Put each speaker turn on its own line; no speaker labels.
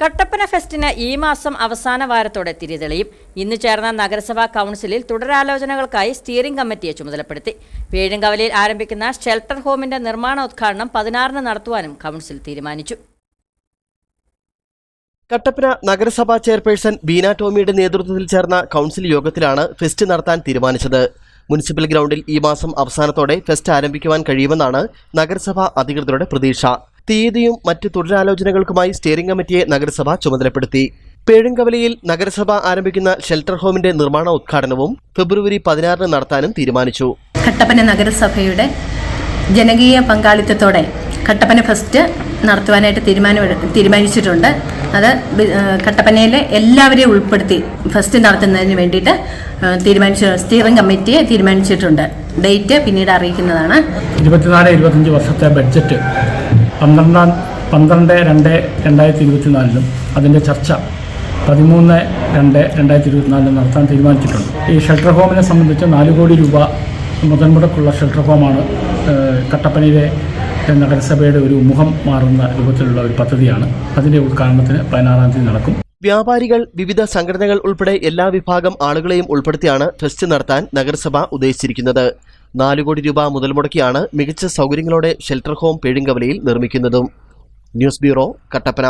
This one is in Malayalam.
കട്ടപ്പന ഫെസ്റ്റിന് ഈ മാസം അവസാന വാരത്തോടെ തിരിതെളിയും. ഇന്ന് ചേർന്ന നഗരസഭാ കൗൺസിലിൽ തുടരാലോചനകൾക്കായി സ്റ്റിയറിംഗ് കമ്മിറ്റിയെ ചുമതലപ്പെടുത്തി. പേഴുങ്കവലയിൽ ആരംഭിക്കുന്ന ഷെൽട്ടർ ഹോമിന്റെ നിർമ്മാണോദ്ഘാടനം പതിനാറിന് നടത്തുവാനും കൗൺസിൽ തീരുമാനിച്ചു.
കട്ടപ്പന നഗരസഭാ ചെയർപേഴ്സൺ ബീന ടോമിയുടെ നേതൃത്വത്തിൽ ചേർന്ന കൗൺസിൽ യോഗത്തിലാണ് ഫെസ്റ്റ് നടത്താൻ തീരുമാനിച്ചത്. മുനിസിപ്പൽ ഗ്രൗണ്ടിൽ ഈ മാസം അവസാനത്തോടെ ഫെസ്റ്റ് ആരംഭിക്കുവാൻ കഴിയുമെന്നാണ് നഗരസഭാ അധികൃതരുടെ പ്രതീക്ഷ. തീയതിയും മറ്റ് തുടരാലോചനകൾക്കുമായി സ്റ്റിയറിംഗ് കമ്മിറ്റിയെ നഗരസഭ ചുമതലപ്പെടുത്തി. പേഴുങ്കവലയിൽ നഗരസഭ ആരംഭിക്കുന്ന ഷെൽട്ടർ ഹോമിന്റെ നിർമ്മാണ ഉദ്ഘാടനവും ഫെബ്രുവരി പതിനാറിന് നടത്താനും തീരുമാനിച്ചു.
കട്ടപ്പന നഗരസഭയുടെ ജനകീയ പങ്കാളിത്തത്തോടെ കട്ടപ്പന ഫസ്റ്റ് നടത്തുവാനായിട്ട് തീരുമാനം തീരുമാനിച്ചിട്ടുണ്ട്. അത് കട്ടപ്പനയിലെ എല്ലാവരെയും ഉൾപ്പെടുത്തി ഫസ്റ്റ് നടത്തുന്നതിന് വേണ്ടിയിട്ട് തീരുമാനിച്ച സ്റ്റിയറിംഗ് കമ്മിറ്റിയെ തീരുമാനിച്ചിട്ടുണ്ട്. ഡേറ്റ് പിന്നീട് അറിയിക്കുന്നതാണ്.
ഇരുപത്തിനാല് ഇരുപത്തഞ്ച് വർഷത്തെ ബഡ്ജറ്റ് പന്ത്രണ്ടാം പന്ത്രണ്ട് രണ്ട് രണ്ടായിരത്തി ഇരുപത്തിനാലിലും അതിന്റെ ചർച്ച പതിമൂന്ന് രണ്ട് രണ്ടായിരത്തി ഇരുപത്തിനാലിലും നടത്താൻ തീരുമാനിച്ചിട്ടുണ്ട്. ഈ ഷെൽട്ടർ ഹോമിനെ സംബന്ധിച്ച് നാല് കോടി രൂപ മുതൽമുടക്കുള്ള ഷെൽട്ടർ ഹോമാണ് കട്ടപ്പനയിലെ നഗരസഭയുടെ ഒരു മുഖം മാറുന്ന രൂപത്തിലുള്ള ഒരു പദ്ധതിയാണ്. അതിന്റെ ഉദ്ഘാടനത്തിന് പതിനാറാം തീയതി നടക്കും.
വ്യാപാരികൾ വിവിധ സംഘടനകൾ ഉൾപ്പെടെ എല്ലാ വിഭാഗം ആളുകളെയും ഉൾപ്പെടുത്തിയാണ് ഫെസ്റ്റ് നടത്താൻ നഗരസഭ ഉദ്ദേശിച്ചിരിക്കുന്നത്. നാലു കോടി രൂപ മുതൽ മുടക്കിയാണ് മികച്ച സൗകര്യങ്ങളോടെ ഷെൽട്ടർ ഹോം പേഴുങ്കവലയിൽ നിർമ്മിക്കുന്നതും. News bureau Kattappana.